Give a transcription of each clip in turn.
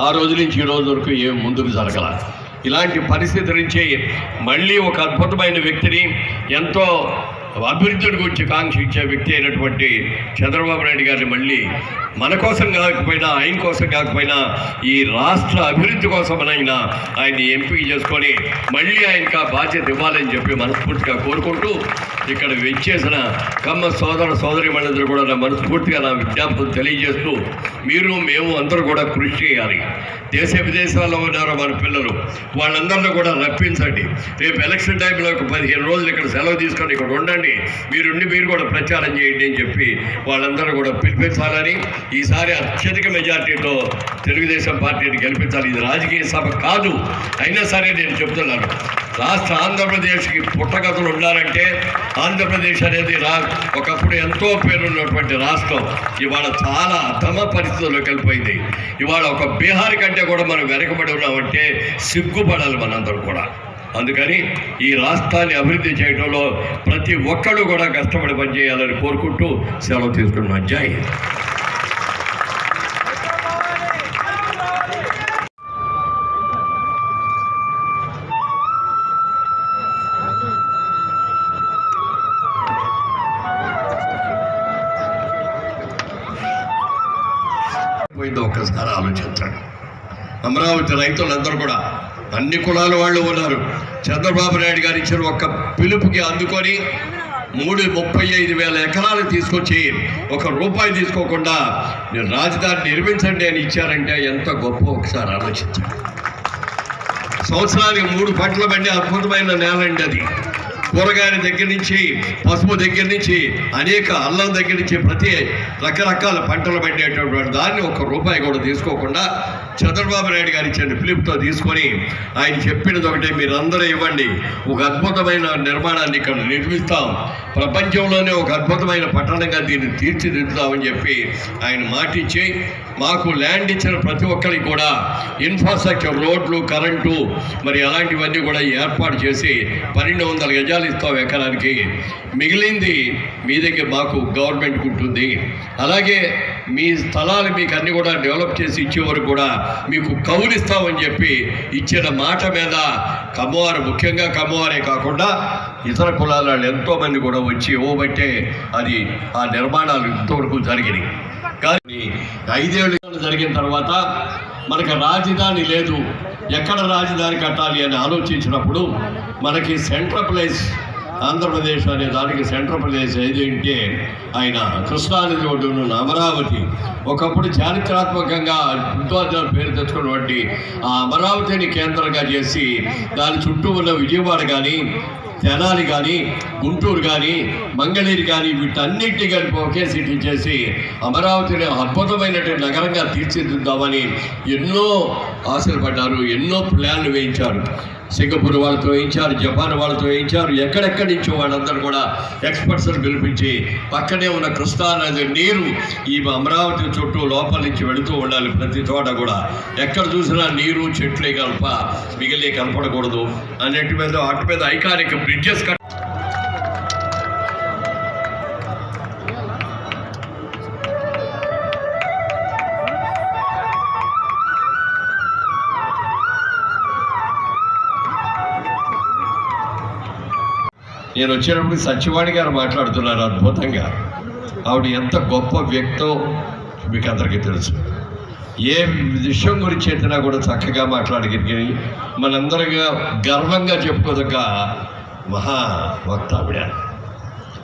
ఆ రోజు నుంచి ఈ రోజు వరకు ఏం ముందుకు జరగల. ఇలాంటి పరిస్థితి నుంచి మళ్ళీ ఒక అద్భుతమైన వ్యక్తిని ఎంతో అభివృద్ధిని గురించి కాంక్షించే వ్యక్తి అయినటువంటి చంద్రబాబు నాయుడు గారిని మళ్ళీ మన కోసం కాకపోయినా ఆయన కోసం కాకపోయినా ఈ రాష్ట్ర అభివృద్ధి కోసమనైనా ఆయన్ని ఎంపిక చేసుకొని మళ్ళీ ఆయనకు ఆ బాధ్యత ఇవ్వాలని చెప్పి మనస్ఫూర్తిగా కోరుకుంటూ ఇక్కడ వెచ్చేసిన కమ్మ సోదర సోదరి మనందరూ కూడా నా మనస్ఫూర్తిగా నా విజ్ఞాపనం తెలియజేస్తూ మీరు మేము అందరూ కూడా కృషి చేయాలి. దేశ విదేశాల్లో ఉన్నారు మన పిల్లలు? వాళ్ళందరినీ కూడా రప్పించండి. రేపు ఎలక్షన్ టైంలో ఒక పదిహేను రోజులు ఇక్కడ సెలవు తీసుకొని ఇక్కడ ఉండండి. మీరుండి మీరు కూడా ప్రచారం చేయండి అని చెప్పి వాళ్ళందరూ కూడా పిలిపించాలని ఈసారి అత్యధిక మెజార్టీతో తెలుగుదేశం పార్టీని గెలిపించాలి. ఇది రాజకీయ సభ కాదు. అయినా సరే నేను చెప్తున్నాను. రాష్ట్ర ఆంధ్రప్రదేశ్కి పుట్టగతులు ఉండాలంటే ఆంధ్రప్రదేశ్ అనేది రా ఒకప్పుడు ఎంతో పేరున్నటువంటి రాష్ట్రం. ఇవాళ చాలా అధమ పరిస్థితుల్లోకి వెళ్ళిపోయింది. ఇవాళ ఒక బీహార్ కంటే కూడా మనం వెనకబడి ఉన్నామంటే సిగ్గుపడాలి మనందరూ కూడా. అందుకని ఈ రాష్ట్రాన్ని అభివృద్ధి చేయడంలో ప్రతి ఒక్కళ్ళు కూడా కష్టపడి పనిచేయాలని కోరుకుంటూ సెలవు తీసుకున్నాను జై పోయిందో ఒక్కసారి ఆలోచించండి. అమరావతి రైతులందరూ కూడా అన్ని కులాల వాళ్ళు ఉన్నారు. చంద్రబాబు నాయుడు గారు ఇచ్చిన ఒక్క పిలుపుకి అందుకొని మూడు ముప్పై ఐదు వేల ఎకరాలు తీసుకొచ్చి ఒక రూపాయి తీసుకోకుండా రాజధాని నిర్మించండి అని ఇచ్చారంటే ఎంత గొప్ప ఒకసారి ఆలోచించండి. సంవత్సరానికి మూడు పంటలు బండి అద్భుతమైన నేల అండి అది. కూరగాయల దగ్గర నుంచి పసుపు దగ్గర నుంచి అనేక అల్లం దగ్గర నుంచి ప్రతి రకరకాల పంటలు పండేటటువంటి దాన్ని ఒక రూపాయి కూడా తీసుకోకుండా చంద్రబాబు నాయుడు గారు ఇచ్చిన ఫిలిప్తో తీసుకొని ఆయన చెప్పినది ఒకటే మీరందరూ ఇవ్వండి. ఒక అద్భుతమైన నిర్మాణాన్ని ఇక్కడ నిర్మిస్తాం. ప్రపంచంలోనే ఒక అద్భుతమైన పట్టణంగా దీన్ని తీర్చిదిద్దుతామని చెప్పి ఆయన మాటిచ్చి మాకు ల్యాండ్ ఇచ్చిన ప్రతి ఒక్కరికి కూడా ఇన్ఫ్రాస్ట్రక్చర్ రోడ్లు కరెంటు మరి అలాంటివన్నీ కూడా ఏర్పాటు చేసి పన్నెండు వందల గజాలు ఇస్తాం ఎకరానికి. మిగిలింది మీ దగ్గర మాకు గవర్నమెంట్కి ఉంటుంది. అలాగే మీ స్థలాలు మీకు అన్నీ కూడా డెవలప్ చేసి ఇచ్చే వరకు కూడా మీకు కౌలిస్తామని చెప్పి ఇచ్చిన మాట మీద కమ్మవారు ముఖ్యంగా కమ్మవారే కాకుండా ఇతర కులాల వాళ్ళు ఎంతోమంది కూడా వచ్చి ఇవ్వబట్టే అది ఆ నిర్మాణాలు ఇంతవరకు జరిగినాయి. కానీ ఐదేళ్ళు జరిగిన తర్వాత మనకు రాజధాని లేదు. ఎక్కడ రాజధాని కట్టాలి అని ఆలోచించినప్పుడు మనకి సెంట్రల్ ప్లేస్ ఆంధ్రప్రదేశ్ అనే దానికి సెంట్రల్ ప్రదేశ్ ఏదంటే అంటే ఆయన కృష్ణానది ఒడ్డున ఉన్న అమరావతి. ఒకప్పుడు చారిత్రాత్మకంగా విద్వాంసాల పేరు తెచ్చుకున్నటువంటి ఆ అమరావతిని కేంద్రంగా చేసి దాని చుట్టూ ఉన్న విజయవాడ కానీ తెనాలి కానీ గుంటూరు కానీ మంగళగిరి కానీ వీటన్నిటిని కలిపి ఒకే సిటీ చేసి అమరావతిని అద్భుతమైనటువంటి నగరంగా తీర్చిదిద్దామని ఎన్నో ఆశలు పడ్డారు ఎన్నో ప్లాన్లు వేయించారు. సింగపూర్ వాళ్ళతో వేయించారు జపాన్ వాళ్ళతో వేయించారు ఎక్కడెక్కడి నుంచో వాళ్ళందరూ కూడా ఎక్స్పర్ట్స్ని పిలిపించి పక్కనే ఉన్న కృష్ణా నది నీరు ఈ అమరావతి చుట్టూ లోపల నుంచి వెళుతూ ఉండాలి ప్రతి చోట కూడా. ఎక్కడ చూసినా నీరు చెట్లే కలప మిగిలే కనపడకూడదు అన్నిటి మీద వాటి మీద ఐకానిక్ బ్రిడ్జెస్ కట్ నేను వచ్చినప్పుడు సత్యవాణి గారు మాట్లాడుతున్నారు అద్భుతంగా. ఆవిడ ఎంత గొప్ప వ్యక్తో మీకు అందరికీ తెలుసు. ఏ విషయం గురించి అయితేనా కూడా చక్కగా మాట్లాడగలిగి మనందరిగా గర్వంగా చెప్పుకోదగ్గ మహా వక్త ఆవిడ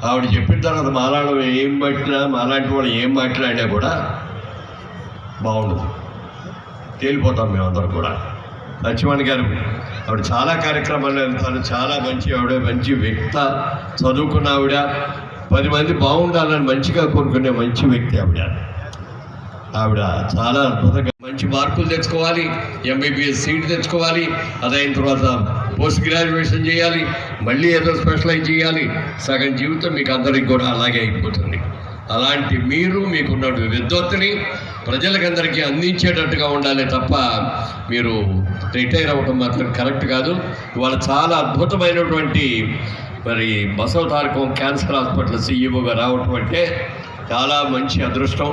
ఆవిడ చెప్పిన తర్వాత మాలాడు ఏం పట్టినా మాలాంటి వాళ్ళు ఏం మాట్లాడినా కూడా బాగుండదు. తేలిపోతాం మేమందరం కూడా. లక్ష్మణ్ గారు ఆవిడ చాలా కార్యక్రమాలు వెళ్తారు చాలా మంచి ఆవిడ మంచి వ్యక్త చదువుకున్న ఆవిడ. పది మంది బాగుండాలని మంచిగా కోరుకునే మంచి వ్యక్తి ఆవిడ. ఆవిడ చాలా అద్భుతంగా మంచి మార్కులు తెచ్చుకోవాలి ఎంబీబీఎస్ సీట్ తెచ్చుకోవాలి. అదైన తర్వాత పోస్ట్ గ్రాడ్యుయేషన్ చేయాలి మళ్ళీ ఏదో స్పెషలైజ్ చేయాలి. సగం జీవితం మీకు అందరికి కూడా అలాగే అయిపోతుంది. అలాంటి మీరు మీకున్న విద్వత్తుని ప్రజలకందరికీ అందించేటట్టుగా ఉండాలి తప్ప మీరు రిటైర్ అవ్వడం మాత్రం కరెక్ట్ కాదు. ఇవాళ చాలా అద్భుతమైనటువంటి మరి బసవ తారకం క్యాన్సర్ హాస్పిటల్ సీఈఓగా రావటం అంటే చాలా మంచి అదృష్టం.